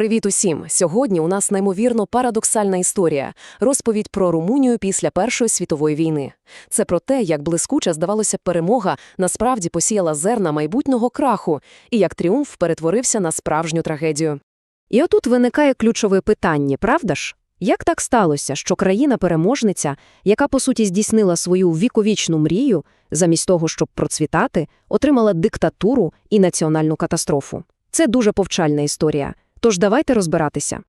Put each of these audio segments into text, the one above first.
Привіт усім! Сьогодні у нас неймовірно парадоксальна історія розповідь про Румунію після Першої світової війни. Це про те, як блискуча, здавалося, перемога насправді посіяла зерна майбутнього краху і як тріумф перетворився на справжню трагедію. І отут виникає ключове питання, правда ж? Як так сталося, що країна-переможниця, яка по суті здійснила свою віковічну мрію, замість того, щоб процвітати, отримала диктатуру і національну катастрофу? Це дуже повчальна історія. Тож давайте розбиратися.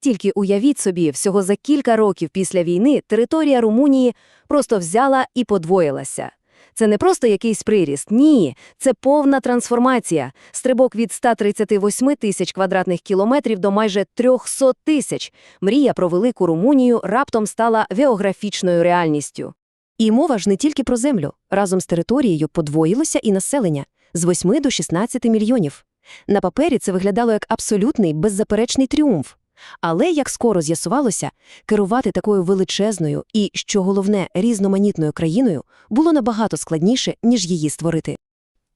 Тільки уявіть собі, всього за кілька років після війни територія Румунії просто взяла і подвоїлася. Це не просто якийсь приріст, ні, це повна трансформація. Стрибок від 138 тисяч квадратних кілометрів до майже 300 тисяч. Мрія про велику Румунію раптом стала географічною реальністю. І мова ж не тільки про землю. Разом з територією подвоїлося і населення – з 8 до 16 мільйонів. На папері це виглядало як абсолютний, беззаперечний тріумф. Але, як скоро з'ясувалося, керувати такою величезною і, що головне, різноманітною країною було набагато складніше, ніж її створити.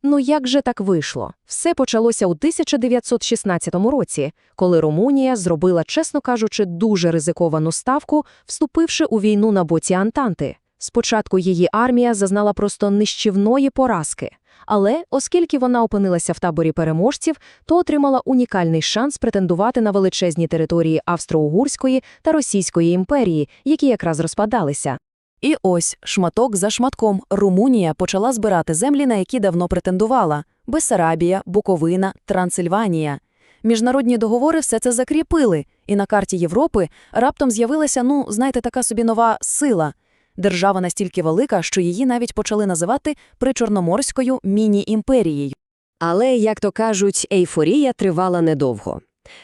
Ну як же так вийшло? Все почалося у 1916 році, коли Румунія зробила, чесно кажучи, дуже ризиковану ставку, вступивши у війну на боці Антанти. Спочатку її армія зазнала просто нищівної поразки. Але, оскільки вона опинилася в таборі переможців, то отримала унікальний шанс претендувати на величезні території Австро-Угурської та Російської імперії, які якраз розпадалися. І ось, шматок за шматком, Румунія почала збирати землі, на які давно претендувала – Бессарабія, Буковина, Трансильванія. Міжнародні договори все це закріпили, і на карті Європи раптом з'явилася, ну, знаєте, така собі нова сила – Держава настільки велика, що її навіть почали називати причорноморською міні-імперією. Але, як то кажуть, ейфорія тривала недовго.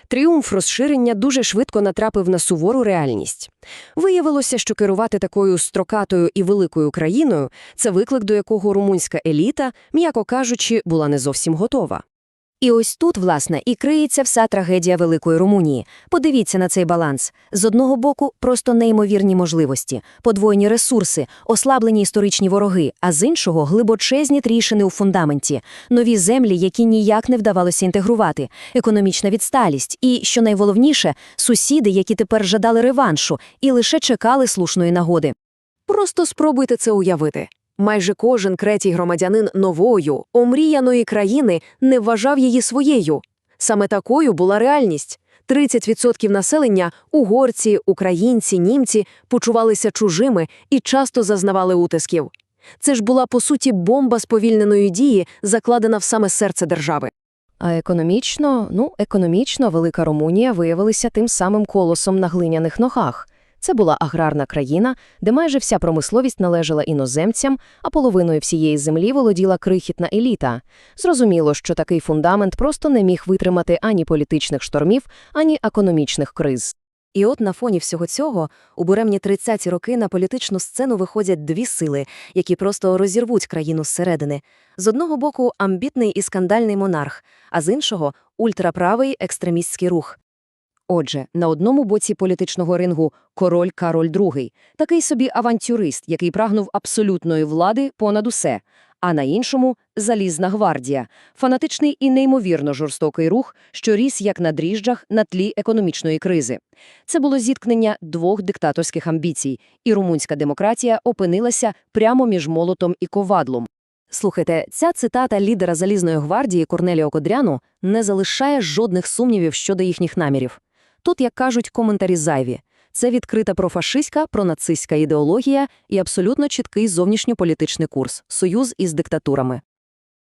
Тріумф розширення дуже швидко натрапив на сувору реальність. Виявилося, що керувати такою строкатою і великою країною це виклик, до якого румунська еліта, м'яко кажучи, була не зовсім готова. І ось тут, власне, і криється вся трагедія Великої Румунії. Подивіться на цей баланс. З одного боку, просто неймовірні можливості, подвоєні ресурси, ослаблені історичні вороги, а з іншого глибочезні тріщини у фундаменті, нові землі, які ніяк не вдавалося інтегрувати, економічна відсталість і, що найголовніше, сусіди, які тепер жадали реваншу і лише чекали слушної нагоди. Просто спробуйте це уявити. Майже кожен третій громадянин новою, омріяної країни не вважав її своєю. Саме такою була реальність. 30% населення угорці, українці, німці почувалися чужими і часто зазнавали утисків. Це ж була, по суті, бомба сповільненої дії, закладена в саме серце держави. А економічно, ну, економічно Велика Румунія виявилася тим самим колосом на глиняних ногах. Це була аграрна країна, де майже вся промисловість належала іноземцям, а половиною всієї землі володіла крихітна еліта. Зрозуміло, що такий фундамент просто не міг витримати ані політичних штормів, ані економічних криз. І от на фоні всього цього у буремні 30-ті роки на політичну сцену виходять дві сили, які просто розірвуть країну зсередини. З одного боку амбітний і скандальний монарх, а з іншого ультраправий екстремістський рух. Отже, на одному боці політичного рингу король Кароль II, такий собі авантюрист, який прагнув абсолютної влади понад усе, а на іншому залізна гвардія, фанатичний і неймовірно жорстокий рух, що ріс як на дріжджах на тлі економічної кризи. Це було зіткнення двох диктаторських амбіцій, і румунська демократія опинилася прямо між молотом і ковадлом. Слухайте, ця цитата лідера залізної гвардії Корнеліо Кодряну не залишає жодних сумнівів щодо їхніх намірів. Тут, як кажуть, коментарі зайві. Це відкрита профашистська, пронацистська ідеологія і абсолютно чіткий зовнішньополітичний курс – союз із диктатурами.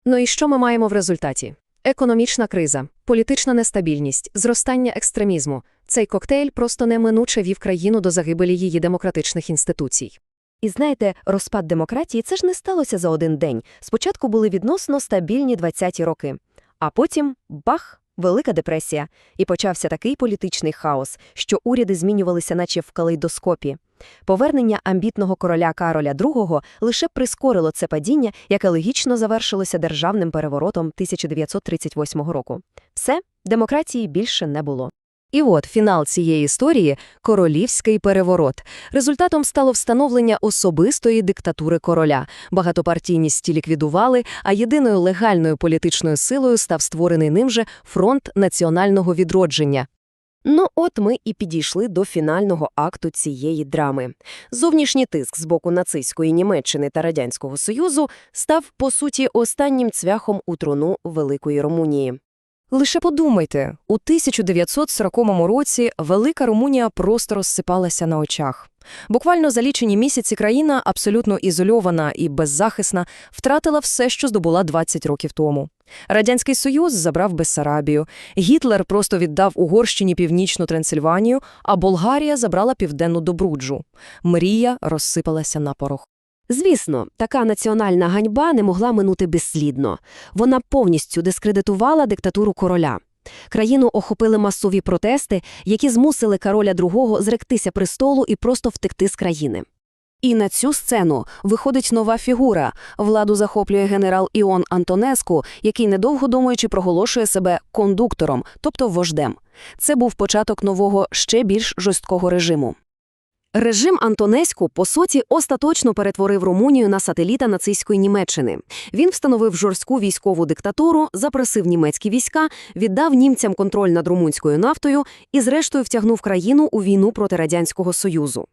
Ну і що ми маємо в результаті? Економічна криза, політична нестабільність, зростання екстремізму. Цей коктейль просто неминуче вів країну до загибелі її демократичних інституцій. І знаєте, розпад демократії це ж не сталося за один день. Спочатку були відносно стабільні 20-ті роки. А потім – бах! Велика депресія, і почався такий політичний хаос, що уряди змінювалися наче в калейдоскопі. Повернення амбітного короля Кароля II лише прискорило це падіння, яке логічно завершилося державним переворотом 1938 року. Все, демократії більше не було. І от фінал цієї історії королівський переворот. Результатом стало встановлення особистої диктатури короля. Багатопартійність ліквідували, а єдиною легальною політичною силою став створений ним же фронт національного відродження. Ну от ми і підійшли до фінального акту цієї драми. Зовнішній тиск з боку нацистської Німеччини та Радянського Союзу став, по суті, останнім цвяхом у труну Великої Румунії. Лише подумайте, у 1940 році Велика Румунія просто розсипалася на очах. Буквально за лічені місяці країна, абсолютно ізольована і беззахисна, втратила все, що здобула 20 років тому. Радянський Союз забрав Бессарабію, Гітлер просто віддав Угорщині північну Трансильванію, а Болгарія забрала південну Добруджу. Мрія розсипалася на порох. Звісно, така національна ганьба не могла минути безслідно. Вона повністю дискредитувала диктатуру короля. Країну охопили масові протести, які змусили короля другого зректися престолу і просто втекти з країни. І на цю сцену виходить нова фігура. Владу захоплює генерал Іон Антонеску, який, недовго думаючи, проголошує себе кондуктором, тобто вождем. Це був початок нового, ще більш жорсткого режиму. Режим Антонеську, по суті, остаточно перетворив Румунію на сателіта нацистської Німеччини. Він встановив жорстку військову диктатуру, запросив німецькі війська, віддав німцям контроль над румунською нафтою і, зрештою, втягнув країну у війну проти Радянського Союзу.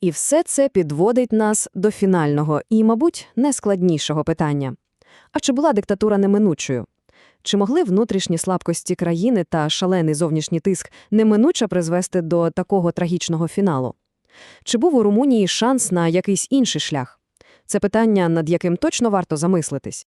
І все це підводить нас до фінального і, мабуть, найскладнішого питання. А чи була диктатура неминучою? Чи могли внутрішні слабкості країни та шалений зовнішній тиск неминуче призвести до такого трагічного фіналу? Чи був у Румунії шанс на якийсь інший шлях? Це питання, над яким точно варто замислитись.